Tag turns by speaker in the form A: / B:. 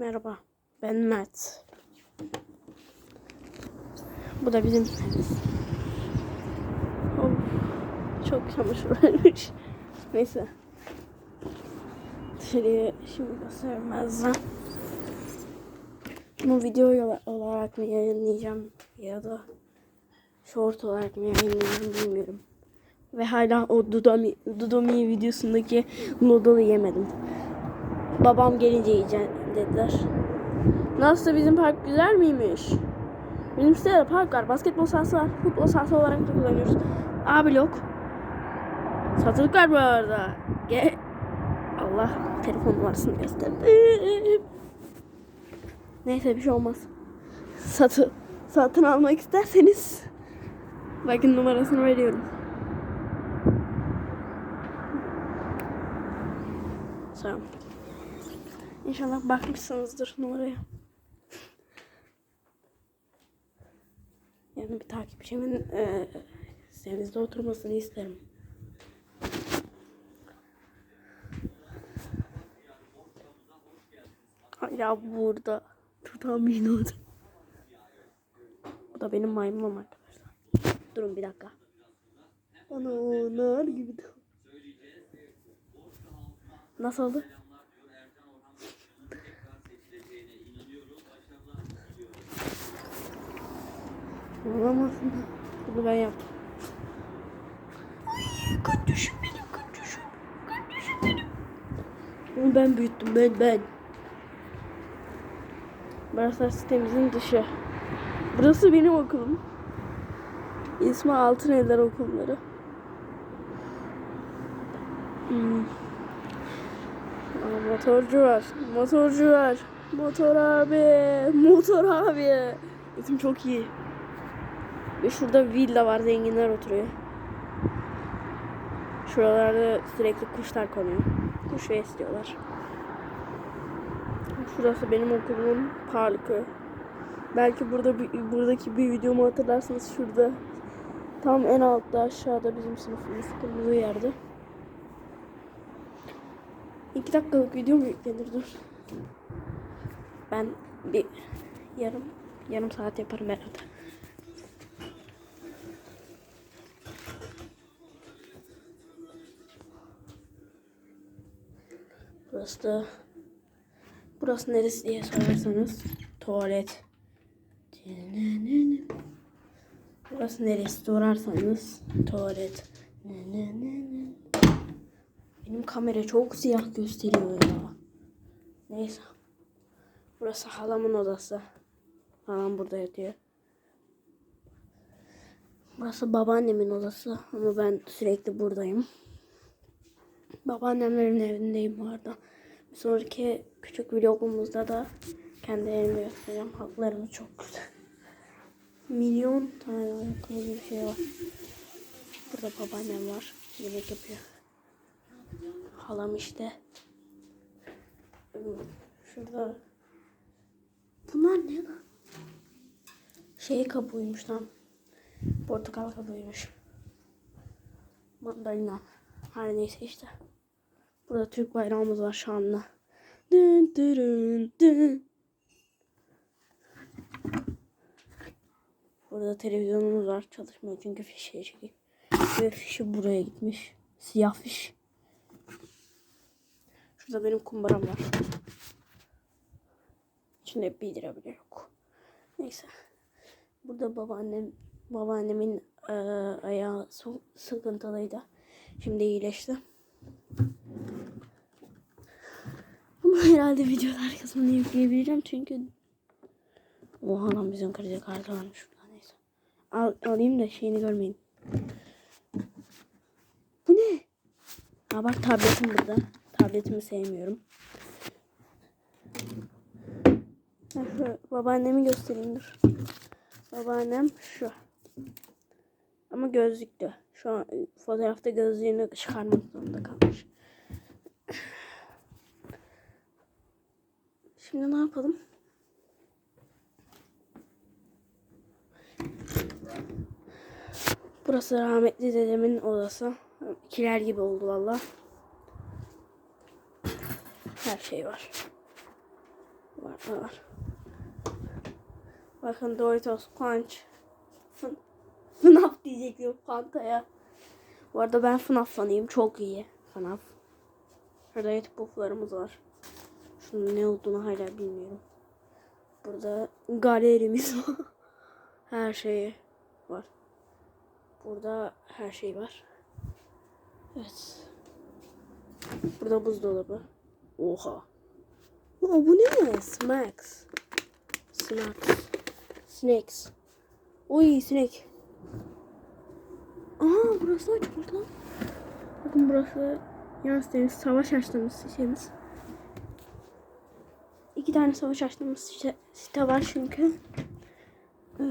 A: Merhaba. Ben Mert. Bu da bizim. Of, çok çamaşır varmış. Neyse. Dışarıya şimdi göstermezden. Bu video olarak mı yayınlayacağım ya da short olarak mı yayınlayacağım bilmiyorum. Ve hala o Dudami, Dudami videosundaki noodle'ı yemedim. Babam gelince yiyeceğim dediler. Nasıl bizim park güzel miymiş? Bizim sitede park var, basketbol sahası var, futbol sahası olarak da kullanıyoruz. A blok. Satılık var bu arada. Ge Allah telefon numarasını gösterdim. Neyse bir şey olmaz. Satı satın almak isterseniz bakın numarasını veriyorum. Tamam. İnşallah bakmışsınızdır numaraya. Yani bir takipçimin e, sevinizde oturmasını isterim. Hala burada tutamıyorum. Bu da benim maymunum arkadaşlar. Durun bir dakika. Ana nar gibi. Nasıl oldu? Olamazsın. Bunu ben yaptım. Ay kaçışım benim kaçışım. Kaçışım benim. Onu ben büyüttüm ben ben. Burası sitemizin dışı. Burası benim okulum. İsmi Altın Eller Okulları. Hmm. Aa, motorcu var. Motorcu var. Motor abi. Motor abi. İsim çok iyi. Şurada villa var. Zenginler oturuyor. Şuralarda sürekli kuşlar konuyor. Kuş besliyorlar. Şurası benim okulumun parkı. Belki burada buradaki bir videomu hatırlarsınız şurada. Tam en altta aşağıda bizim sınıfımız kırmızı yerde. İki dakikalık video mu yüklenir dur. Ben bir yarım yarım saat yaparım herhalde. Burası da burası neresi diye sorarsanız tuvalet. Burası neresi sorarsanız tuvalet. Benim kamera çok siyah gösteriyor ya. Neyse. Burası halamın odası. Halam burada yatıyor. Burası babaannemin odası ama ben sürekli buradayım. Babaannemlerin evindeyim bu arada. Bir sonraki küçük vlogumuzda da kendi evimi göstereceğim. Halklarımız çok güzel. Milyon tane ayakkabı bir şey var. Burada babaannem var. Yemek yapıyor. Halam işte. Şurada. Bunlar ne lan? Şey kabuğuymuş lan. Portakal kabuğuymuş. Mandalina. Her neyse işte. Burada Türk bayrağımız var şu anda. Dün dün dün. Burada televizyonumuz var. Çalışmıyor çünkü fişe çekik. Ve fişi buraya gitmiş. Siyah fiş. Şurada benim kumbaram var. İçinde bir lira bile yok. Neyse. Burada babaannem babaannemin e, ayağı sıkıntılıydı. Şimdi iyileşti. Bunu herhalde videonun arkasına yükleyebileceğim çünkü Oha lan bizim kredi kartı varmış şurada neyse. Al, alayım da şeyini görmeyin. Bu ne? Ha bak tabletim burada. Tabletimi sevmiyorum. Ha, şu babaannemi göstereyim dur. Babaannem şu. Ama gözlüklü. Şu an fotoğrafta gözlüğünü çıkarmak zorunda kalmış. Şimdi ne yapalım? Burası rahmetli dedemin odası. Kiler gibi oldu valla. Her şey var. Burada var. Bakın Doritos. Fın- FNAF diyecektim Fanta'ya. Bu arada ben FNAF fanıyım. Çok iyi FNAF. Şurada et puflarımız var. Şunun ne olduğunu hala bilmiyorum. Burada galerimiz var. Her şeyi var. Burada her şey var. Evet. Burada buzdolabı. Oha. Aa, bu ne? Smacks. Snacks. Snacks. Oy sinek. Aa burası açmış lan. Bakın burası Yansıtırız savaş açtığımız sitemiz. İki tane savaş açtığımız site, var çünkü. Ee,